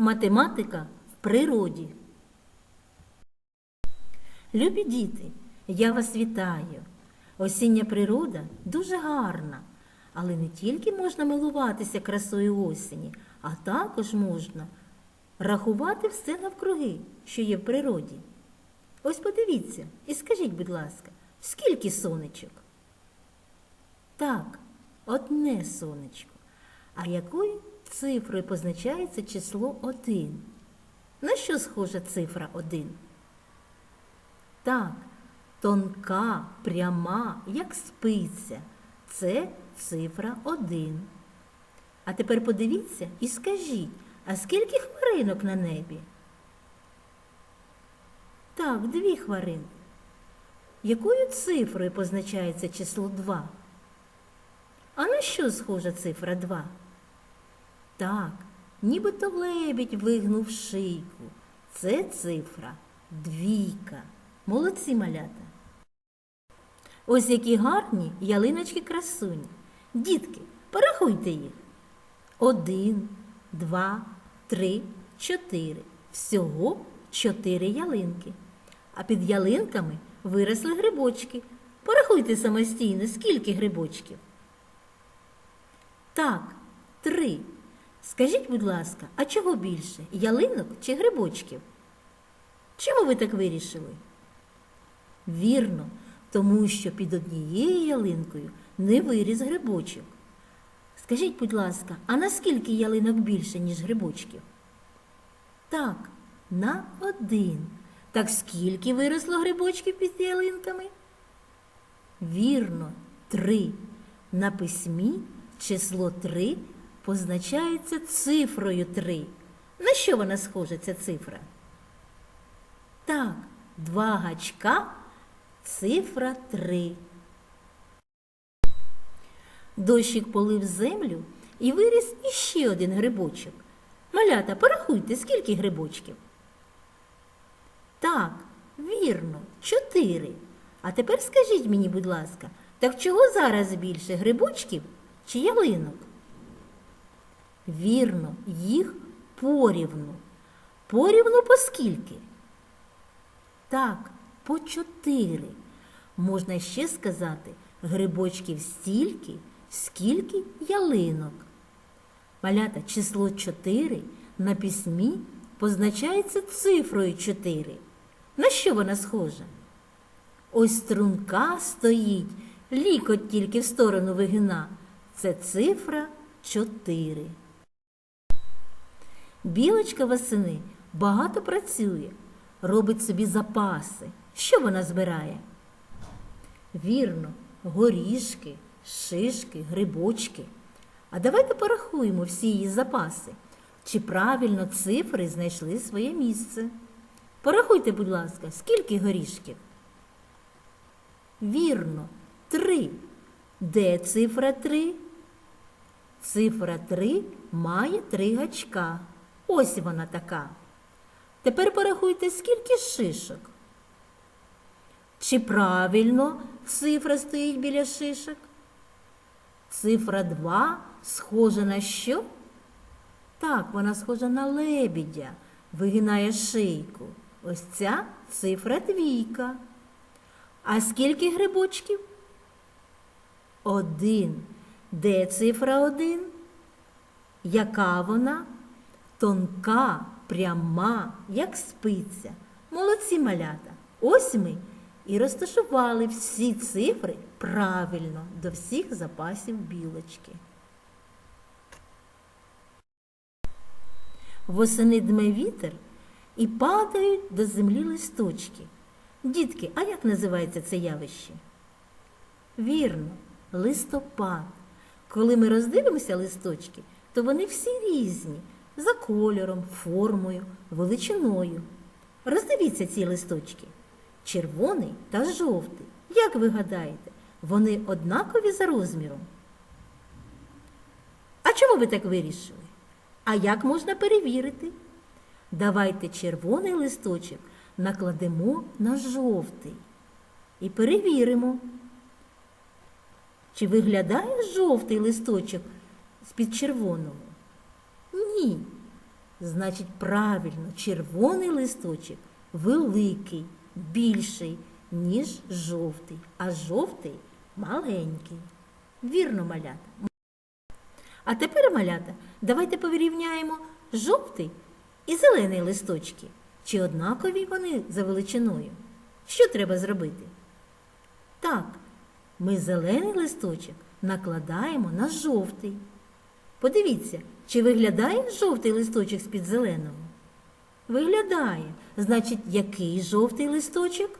Математика в природі. Любі діти, я вас вітаю. Осіння природа дуже гарна, але не тільки можна милуватися красою осені, а також можна рахувати все навкруги, що є в природі. Ось подивіться і скажіть, будь ласка, скільки сонечок? Так, одне сонечко. А якою цифрою позначається число 1? На що схожа цифра 1? Так, тонка, пряма, як спиця. Це цифра 1. А тепер подивіться і скажіть, а скільки хмаринок на небі? Так, дві хмаринки. Якою цифрою позначається число 2? А на що схожа цифра 2? Так, нібито лебідь вигнув шийку. Це цифра двійка. Молодці малята. Ось які гарні ялиночки красуні. Дітки, порахуйте їх. Один, два, три, чотири. Всього чотири ялинки. А під ялинками виросли грибочки. Порахуйте самостійно, скільки грибочків. Так, три. Скажіть, будь ласка, а чого більше? Ялинок чи грибочків? Чому ви так вирішили? Вірно, тому що під однією ялинкою не виріс грибочок. Скажіть, будь ласка, а наскільки ялинок більше, ніж грибочків? Так, на один. Так скільки виросло грибочків під ялинками? Вірно, три. На письмі число три позначається цифрою три. На що вона схожа, ця цифра? Так, два гачка, цифра три. Дощик полив землю і виріс іще один грибочок. Малята, порахуйте, скільки грибочків. Так, вірно, чотири. А тепер скажіть мені, будь ласка, так чого зараз більше грибочків чи ялинок? Вірно, їх порівну. Порівну по скільки? Так, по чотири. Можна ще сказати грибочків стільки, скільки ялинок. Малята число 4 на письмі позначається цифрою 4. На що вона схожа? Ось струнка стоїть, лікоть тільки в сторону вигина. Це цифра 4. Білочка восени багато працює, робить собі запаси. Що вона збирає? Вірно, горішки, шишки, грибочки. А давайте порахуємо всі її запаси. Чи правильно цифри знайшли своє місце? Порахуйте, будь ласка, скільки горішків? Вірно, три. Де цифра три? Цифра три має три гачка. Ось вона така. Тепер порахуйте, скільки шишок. Чи правильно цифра стоїть біля шишок? Цифра 2 схожа на що? Так, вона схожа на лебідя, вигинає шийку. Ось ця цифра двійка. А скільки грибочків? Один. Де цифра один? Яка вона? Тонка, пряма, як спиця. Молодці малята. Ось ми і розташували всі цифри правильно до всіх запасів білочки. Восени дме вітер і падають до землі листочки. Дітки, а як називається це явище? Вірно, листопад. Коли ми роздивимося листочки, то вони всі різні за кольором, формою, величиною. Роздивіться ці листочки червоний та жовтий. Як ви гадаєте, вони однакові за розміром? А чому ви так вирішили? А як можна перевірити? Давайте червоний листочок накладемо на жовтий і перевіримо. Чи виглядає жовтий листочок з-під червоного? Ні. Значить, правильно, червоний листочок великий, більший, ніж жовтий, а жовтий маленький. Вірно, малята. А тепер, малята, давайте порівняємо жовтий і зелений листочки. Чи однакові вони за величиною? Що треба зробити? Так, ми зелений листочок накладаємо на жовтий. Подивіться, чи виглядає жовтий листочок з-під зеленого? Виглядає. Значить, який жовтий листочок?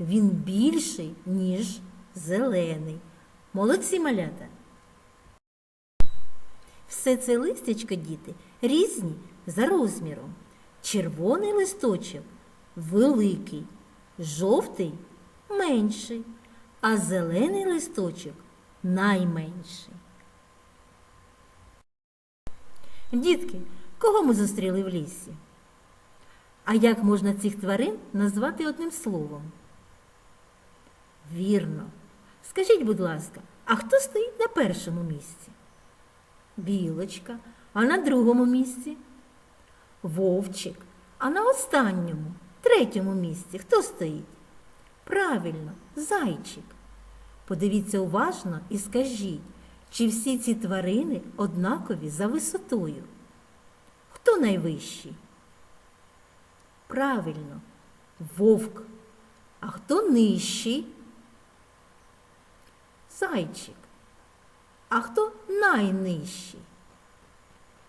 Він більший, ніж зелений. Молодці малята. Все це листячко, діти, різні за розміром. Червоний листочок великий, жовтий менший, а зелений листочок найменший. Дітки, кого ми зустріли в лісі? А як можна цих тварин назвати одним словом? Вірно. Скажіть, будь ласка, а хто стоїть на першому місці? Білочка, а на другому місці? Вовчик, а на останньому, третьому місці хто стоїть? Правильно, зайчик. Подивіться уважно і скажіть, чи всі ці тварини однакові за висотою? Хто найвищий? Правильно, вовк. А хто нижчий? Зайчик. А хто найнижчий?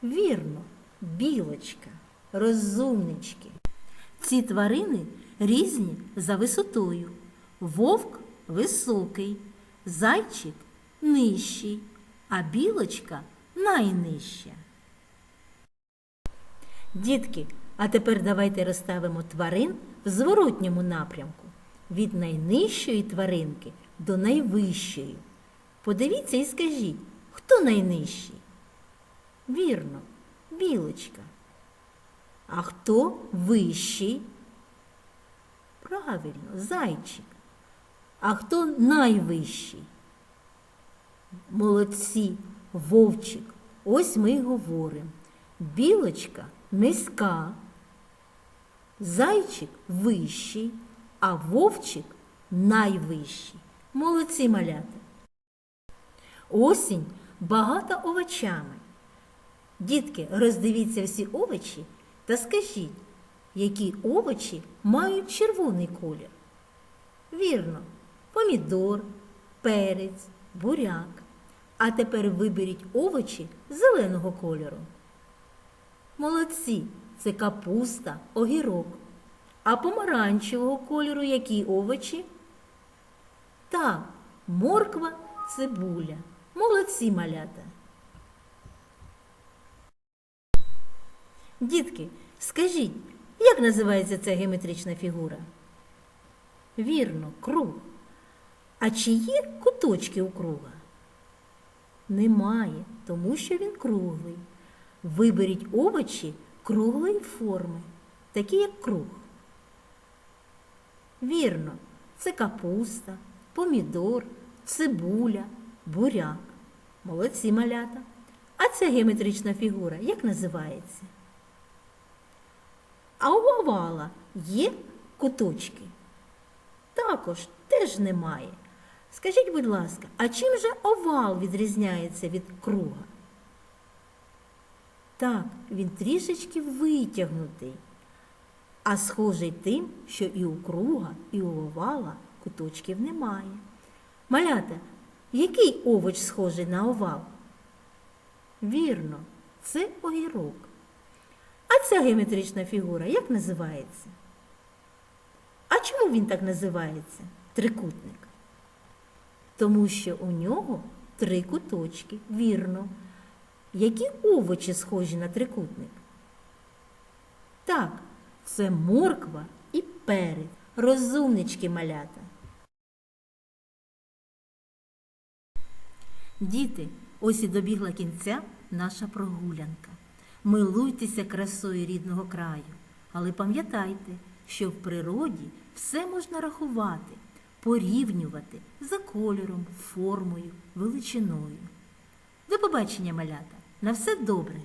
Вірно, білочка, розумнички. Ці тварини різні за висотою. Вовк високий, зайчик нижчий, а білочка найнижча. Дітки, а тепер давайте розставимо тварин в зворотньому напрямку від найнижчої тваринки до найвищої. Подивіться і скажіть, хто найнижчий? Вірно, білочка. А хто вищий? Правильно, зайчик. А хто найвищий? Молодці, вовчик. Ось ми й говоримо. Білочка низька, зайчик вищий, а вовчик найвищий. Молодці малята. Осінь багата овочами. Дітки, роздивіться всі овочі та скажіть, які овочі мають червоний колір. Вірно, помідор, перець, буряк. А тепер виберіть овочі зеленого кольору. Молодці, це капуста, огірок. А помаранчевого кольору які овочі? Так, морква, цибуля. Молодці малята. Дітки, скажіть, як називається ця геометрична фігура? Вірно, круг. А чи є куточки у круга? Немає, тому що він круглий. Виберіть овочі круглої форми, такі як круг. Вірно, це капуста, помідор, цибуля, буряк. Молодці малята. А ця геометрична фігура як називається? А у овала є куточки? Також теж немає. Скажіть, будь ласка, а чим же овал відрізняється від круга? Так, він трішечки витягнутий, а схожий тим, що і у круга, і у овала куточків немає. Малята, який овоч схожий на овал? Вірно, це огірок. А ця геометрична фігура як називається? А чому він так називається? Трикутник? Тому що у нього три куточки, вірно. Які овочі схожі на трикутник? Так, це морква і перець, розумнички малята. Діти, ось і добігла кінця наша прогулянка. Милуйтеся красою рідного краю, але пам'ятайте, що в природі все можна рахувати, порівнювати за кольором, формою, величиною. До побачення, малята! На все добре!